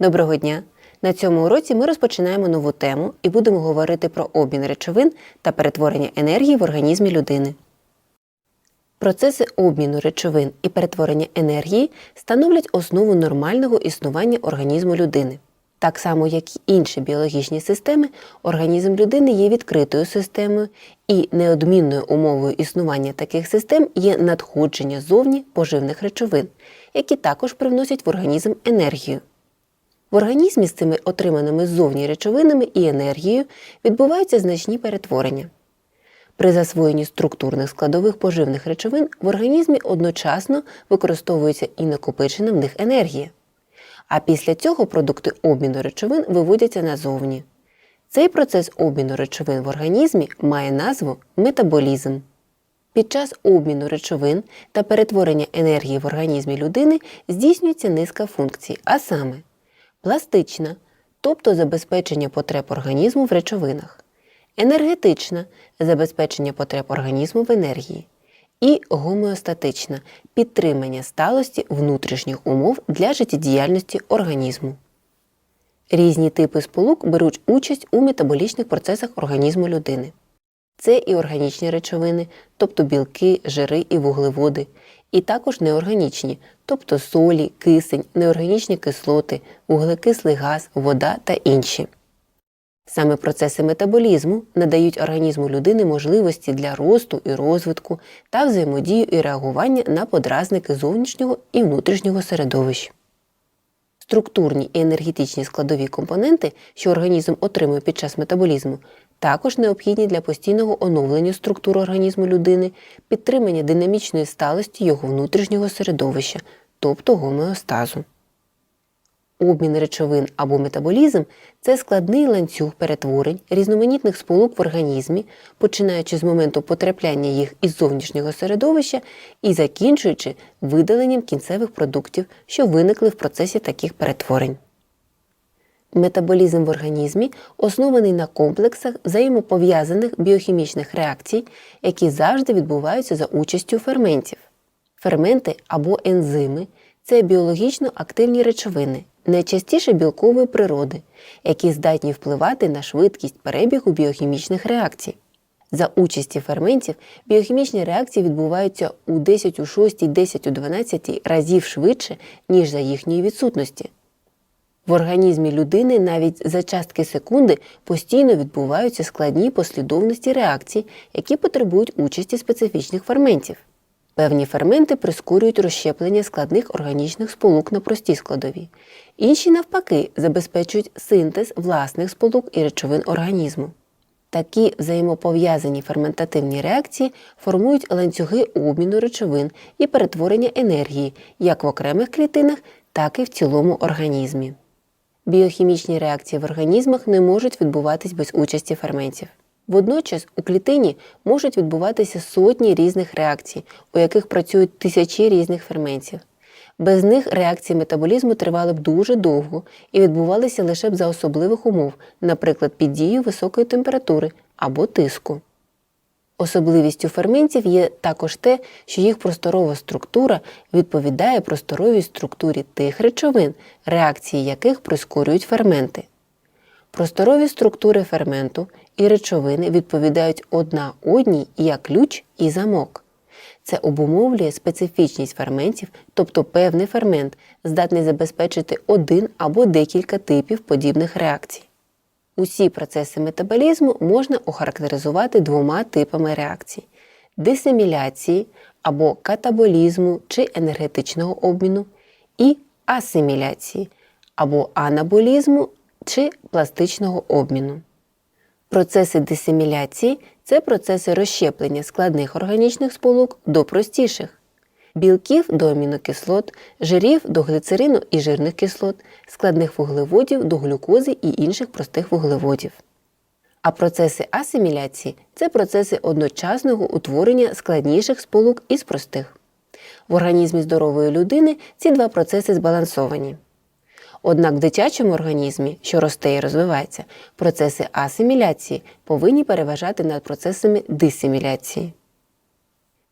Доброго дня! На цьому уроці ми розпочинаємо нову тему і будемо говорити про обмін речовин та перетворення енергії в організмі людини. Процеси обміну речовин і перетворення енергії становлять основу нормального існування організму людини. Так само, як і інші біологічні системи, організм людини є відкритою системою, і неодмінною умовою існування таких систем є надходження зовні поживних речовин, які також привносять в організм енергію. В організмі з цими отриманими ззовні речовинами і енергією відбуваються значні перетворення. При засвоєнні структурних складових поживних речовин в організмі одночасно використовується і накопичена в них енергія. А після цього продукти обміну речовин виводяться назовні. Цей процес обміну речовин в організмі має назву метаболізм. Під час обміну речовин та перетворення енергії в організмі людини здійснюється низка функцій, а саме пластична, тобто забезпечення потреб організму в речовинах, енергетична забезпечення потреб організму в енергії, і гомеостатична підтримання сталості внутрішніх умов для життєдіяльності організму. Різні типи сполук беруть участь у метаболічних процесах організму людини. Це і органічні речовини, тобто білки, жири і вуглеводи, і також неорганічні, тобто солі, кисень, неорганічні кислоти, вуглекислий газ, вода та інші. Саме процеси метаболізму надають організму людини можливості для росту і розвитку та взаємодію і реагування на подразники зовнішнього і внутрішнього середовища. Структурні і енергетичні складові компоненти, що організм отримує під час метаболізму, також необхідні для постійного оновлення структур організму людини, підтримання динамічної сталості його внутрішнього середовища, тобто гомеостазу. Обмін речовин або метаболізм це складний ланцюг перетворень різноманітних сполук в організмі, починаючи з моменту потрапляння їх із зовнішнього середовища і закінчуючи видаленням кінцевих продуктів, що виникли в процесі таких перетворень. Метаболізм в організмі оснований на комплексах взаємопов'язаних біохімічних реакцій, які завжди відбуваються за участю ферментів. Ферменти або ензими це біологічно активні речовини, найчастіше білкової природи, які здатні впливати на швидкість перебігу біохімічних реакцій. За участі ферментів біохімічні реакції відбуваються у 10 у 6, 10 у 12 разів швидше, ніж за їхньої відсутності. В організмі людини навіть за частки секунди постійно відбуваються складні послідовності реакцій, які потребують участі специфічних ферментів. Певні ферменти прискорюють розщеплення складних органічних сполук на прості складові, інші, навпаки, забезпечують синтез власних сполук і речовин організму. Такі взаємопов'язані ферментативні реакції формують ланцюги обміну речовин і перетворення енергії як в окремих клітинах, так і в цілому організмі. Біохімічні реакції в організмах не можуть відбуватись без участі ферментів. Водночас у клітині можуть відбуватися сотні різних реакцій, у яких працюють тисячі різних ферментів. Без них реакції метаболізму тривали б дуже довго і відбувалися лише б за особливих умов, наприклад, під дією високої температури або тиску. Особливістю ферментів є також те, що їх просторова структура відповідає просторовій структурі тих речовин, реакції яких прискорюють ферменти. Просторові структури ферменту і речовини відповідають одна одній як ключ і замок. Це обумовлює специфічність ферментів, тобто певний фермент здатний забезпечити один або декілька типів подібних реакцій. Усі процеси метаболізму можна охарактеризувати двома типами реакцій дисеміляції або катаболізму чи енергетичного обміну, і асиміляції або анаболізму чи пластичного обміну. Процеси дисеміляції це процеси розщеплення складних органічних сполук до простіших, білків до амінокислот, жирів до глицерину і жирних кислот, складних вуглеводів до глюкози і інших простих вуглеводів. А процеси асиміляції це процеси одночасного утворення складніших сполук із простих. В організмі здорової людини ці два процеси збалансовані. Однак в дитячому організмі, що росте і розвивається, процеси асиміляції повинні переважати над процесами дисиміляції.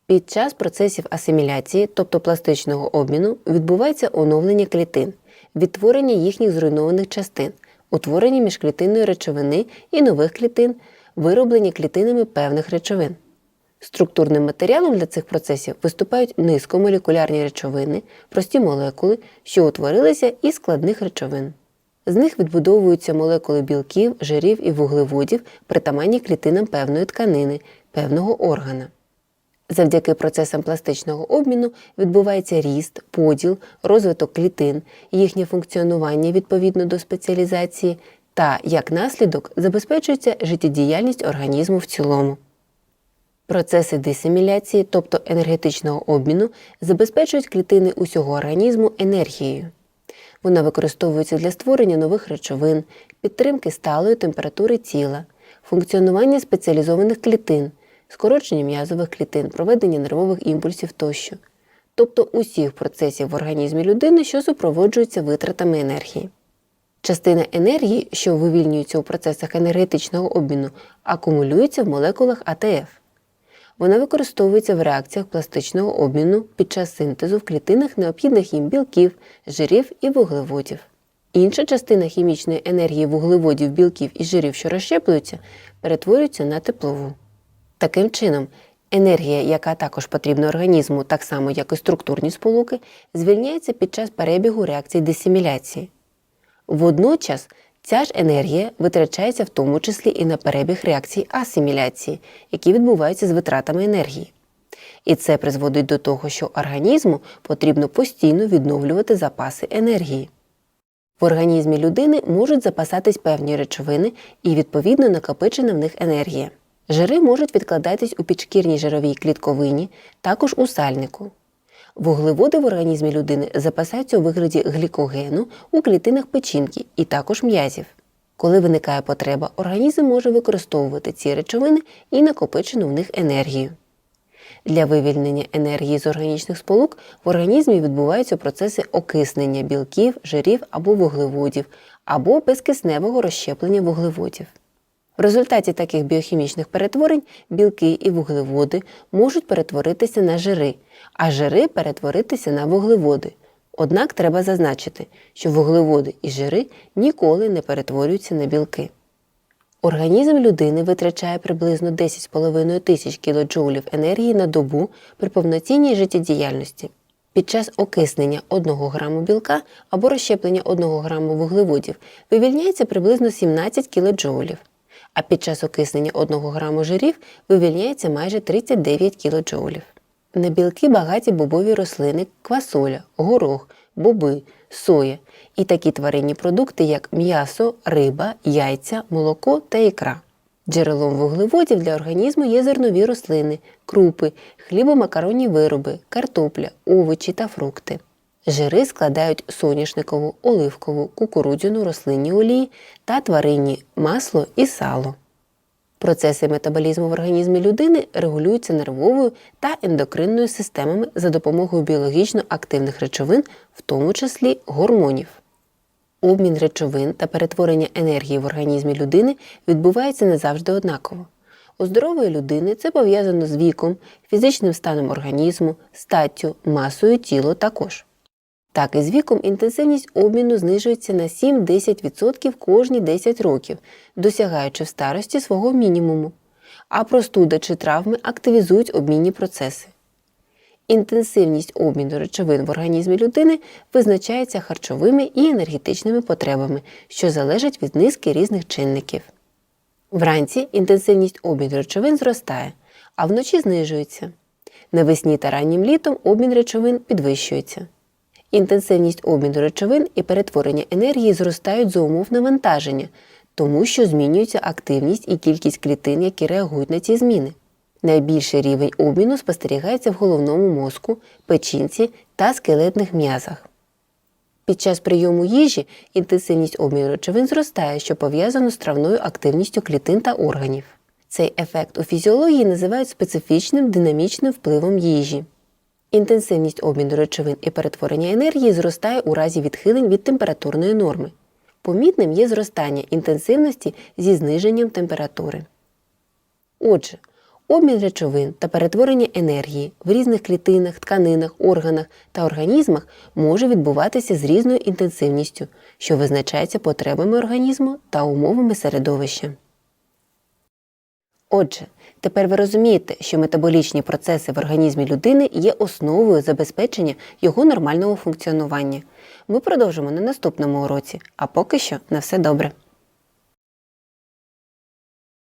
Під час процесів асиміляції, тобто пластичного обміну, відбувається оновлення клітин, відтворення їхніх зруйнованих частин, утворення міжклітинної речовини і нових клітин, вироблення клітинами певних речовин. Структурним матеріалом для цих процесів виступають низькомолекулярні речовини, прості молекули, що утворилися із складних речовин. З них відбудовуються молекули білків, жирів і вуглеводів, притаманні клітинам певної тканини, певного органа. Завдяки процесам пластичного обміну відбувається ріст, поділ, розвиток клітин, їхнє функціонування відповідно до спеціалізації та, як наслідок, забезпечується життєдіяльність організму в цілому. Процеси дисеміляції, тобто енергетичного обміну, забезпечують клітини усього організму енергією. Вона використовується для створення нових речовин, підтримки сталої температури тіла, функціонування спеціалізованих клітин, скорочення м'язових клітин, проведення нервових імпульсів тощо, тобто усіх процесів в організмі людини, що супроводжуються витратами енергії. Частина енергії, що вивільнюється у процесах енергетичного обміну, акумулюється в молекулах АТФ. Вона використовується в реакціях пластичного обміну під час синтезу в клітинах необхідних їм білків, жирів і вуглеводів. Інша частина хімічної енергії вуглеводів, білків і жирів, що розщеплюються, перетворюється на теплову. Таким чином, енергія, яка також потрібна організму, так само як і структурні сполуки, звільняється під час перебігу реакцій дисиміляції. Водночас ця ж енергія витрачається в тому числі і на перебіг реакцій асиміляції, які відбуваються з витратами енергії. І це призводить до того, що організму потрібно постійно відновлювати запаси енергії. В організмі людини можуть запасатись певні речовини і відповідно накопичена в них енергія. Жири можуть відкладатись у підшкірній жировій клітковині, також у сальнику. Вуглеводи в організмі людини запасаються у вигляді глікогену у клітинах печінки і також м'язів. Коли виникає потреба, організм може використовувати ці речовини і накопичену в них енергію. Для вивільнення енергії з органічних сполук в організмі відбуваються процеси окиснення білків, жирів або вуглеводів, або безкисневого розщеплення вуглеводів. В результаті таких біохімічних перетворень білки і вуглеводи можуть перетворитися на жири, а жири перетворитися на вуглеводи. Однак треба зазначити, що вуглеводи і жири ніколи не перетворюються на білки. Організм людини витрачає приблизно 10,5 тисяч кілоджоулів енергії на добу при повноцінній життєдіяльності. Під час окиснення 1 граму білка або розщеплення 1 граму вуглеводів вивільняється приблизно 17 кілоджоулів, а під час окиснення 1 граму жирів вивільняється майже 39 кілоджоулів. На білки багаті бобові рослини, квасоля, горох, боби, соя і такі тваринні продукти, як м'ясо, риба, яйця, молоко та ікра. Джерелом вуглеводів для організму є зернові рослини, крупи, хлібомакаронні вироби, картопля, овочі та фрукти. Жири складають соняшникову, оливкову, кукурудзяну рослинні олії та тваринні масло і сало. Процеси метаболізму в організмі людини регулюються нервовою та ендокринною системами за допомогою біологічно активних речовин, в тому числі гормонів. Обмін речовин та перетворення енергії в організмі людини відбувається не завжди однаково. У здорової людини це пов'язано з віком, фізичним станом організму, статтю, масою тіла також. Так і з віком інтенсивність обміну знижується на 7-10% кожні 10 років, досягаючи в старості свого мінімуму, а простуда чи травми активізують обмінні процеси. Інтенсивність обміну речовин в організмі людини визначається харчовими і енергетичними потребами, що залежать від низки різних чинників. Вранці інтенсивність обміну речовин зростає, а вночі знижується. Навесні та раннім літом обмін речовин підвищується. Інтенсивність обміну речовин і перетворення енергії зростають за умов навантаження, тому що змінюється активність і кількість клітин, які реагують на ці зміни. Найбільший рівень обміну спостерігається в головному мозку, печінці та скелетних м'язах. Під час прийому їжі інтенсивність обміну речовин зростає, що пов'язано з травною активністю клітин та органів. Цей ефект у фізіології називають специфічним динамічним впливом їжі. Інтенсивність обміну речовин і перетворення енергії зростає у разі відхилень від температурної норми. Помітним є зростання інтенсивності зі зниженням температури. Отже, Обмін речовин та перетворення енергії в різних клітинах, тканинах, органах та організмах може відбуватися з різною інтенсивністю, що визначається потребами організму та умовами середовища. Отже, тепер ви розумієте, що метаболічні процеси в організмі людини є основою забезпечення його нормального функціонування. Ми продовжимо на наступному уроці, а поки що на все добре.